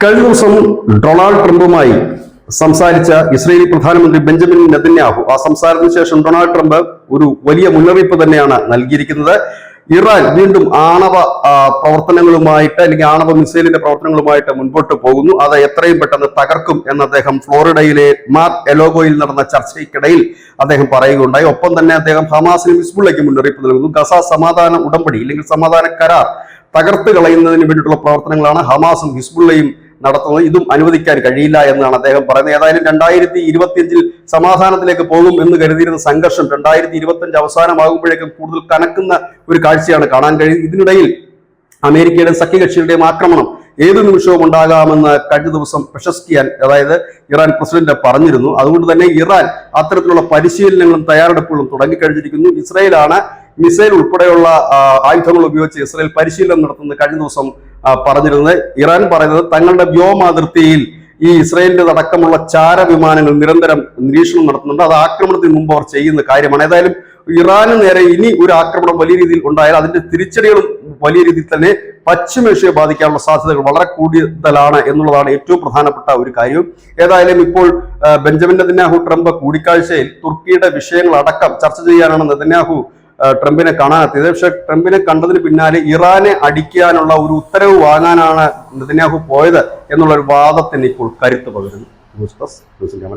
കഴിഞ്ഞ ദിവസം ഡൊണാൾഡ് ട്രംപുമായി സംസാരിച്ച ഇസ്രയേലി പ്രധാനമന്ത്രി ബെഞ്ചമിൻ നെതന്യാഹു. ആ സംസാരത്തിന് ശേഷം ഡൊണാൾഡ് ട്രംപ് ഒരു വലിയ മുന്നറിയിപ്പ് തന്നെയാണ് നൽകിയിരിക്കുന്നത്. ഇറാൻ വീണ്ടും ആണവ പ്രവർത്തനങ്ങളുമായിട്ട് അല്ലെങ്കിൽ ആണവ മിസൈലിന്റെ പ്രവർത്തനങ്ങളുമായിട്ട് മുൻപോട്ട് പോകുന്നു. അത് എത്രയും പെട്ടെന്ന് തകർക്കും എന്ന് അദ്ദേഹം ഫ്ലോറിഡയിലെ മാർ എലോഗോയിൽ നടന്ന ചർച്ചയ്ക്കിടയിൽ അദ്ദേഹം പറയുകയുണ്ടായി. ഒപ്പം തന്നെ അദ്ദേഹം ഹമാസിനും ഹിസ്ബുള്ളയ്ക്കും മുന്നറിയിപ്പ് നൽകുന്നു. ഗസ സമാധാന ഉടമ്പടി അല്ലെങ്കിൽ സമാധാന കരാർ തകർത്ത് കളയുന്നതിന് വേണ്ടിയിട്ടുള്ള പ്രവർത്തനങ്ങളാണ് ഹമാസും ഹിസ്ബുള്ളയും നടത്തുന്നത്. ഇതും അനുവദിക്കാൻ കഴിയില്ല എന്നാണ് അദ്ദേഹം പറയുന്നത്. ഏതായാലും രണ്ടായിരത്തി ഇരുപത്തിയഞ്ചിൽ സമാധാനത്തിലേക്ക് പോകും എന്ന് കരുതിയിരുന്ന സംഘർഷം രണ്ടായിരത്തി ഇരുപത്തിയഞ്ച് അവസാനമാകുമ്പോഴേക്കും കൂടുതൽ കനക്കുന്ന ഒരു കാഴ്ചയാണ് കാണാൻ കഴിയുന്നത്. ഇതിനിടയിൽ അമേരിക്കയുടെ സഖ്യകക്ഷികളുടെയും ആക്രമണം ഏതു നിമിഷവും ഉണ്ടാകാമെന്ന് കഴിഞ്ഞ ദിവസം പ്രശസ്കിയാൻ അതായത് ഇറാൻ പ്രസിഡന്റ് പറഞ്ഞിരുന്നു. അതുകൊണ്ട് തന്നെ ഇറാൻ അത്തരത്തിലുള്ള പരിശീലനങ്ങളും തയ്യാറെടുപ്പുകളും തുടങ്ങിക്കഴിഞ്ഞിരിക്കുന്നു. ഇസ്രയേലാണ് മിസൈൽ ഉൾപ്പെടെയുള്ള ആയുധങ്ങൾ ഉപയോഗിച്ച് ഇസ്രയേൽ പരിശീലനം നടത്തുന്നത് കഴിഞ്ഞ ദിവസം പറഞ്ഞിരുന്നത്. ഇറാൻ പറയുന്നത് തങ്ങളുടെ വ്യോമാതിർത്തിയിൽ ഈ ഇസ്രയേലിന്റെ അടക്കമുള്ള ചാര വിമാനങ്ങൾ നിരന്തരം നിരീക്ഷണം നടത്തുന്നുണ്ട്. അത് ആക്രമണത്തിന് മുമ്പ് അവർ ചെയ്യുന്ന കാര്യമാണ്. ഏതായാലും ഇറാന് നേരെ ഇനി ഒരു ആക്രമണം വലിയ രീതിയിൽ ഉണ്ടായാൽ അതിന്റെ തിരിച്ചടികളും വലിയ രീതിയിൽ തന്നെ പശ്ചിമേഷ്യയെ ബാധിക്കാനുള്ള സാധ്യതകൾ വളരെ കൂടുതലാണ് എന്നുള്ളതാണ് ഏറ്റവും പ്രധാനപ്പെട്ട ഒരു കാര്യം. ഏതായാലും ഇപ്പോൾ ബെഞ്ചമിൻ നെതന്യാഹു ട്രംപ് കൂടിക്കാഴ്ചയിൽ തുർക്കിയുടെ വിഷയങ്ങൾ അടക്കം ചർച്ച ചെയ്യാനാണ് നെതന്യാഹു ട്രംപിനെ കാണാനെത്തിയത് പക്ഷെ ട്രംപിനെ കണ്ടതിന് പിന്നാലെ ഇറാനെ അടിക്കാനുള്ള ഒരു ഉത്തരവ് വാങ്ങാനാണ് നെതന്യാഹു പോയത് എന്നുള്ള ഒരു വാദത്തിന് ഇപ്പോൾ കരുത്ത് പകരുന്നു. ന്യൂസ് ഡെസ്ക് ന്യൂസിന്റെ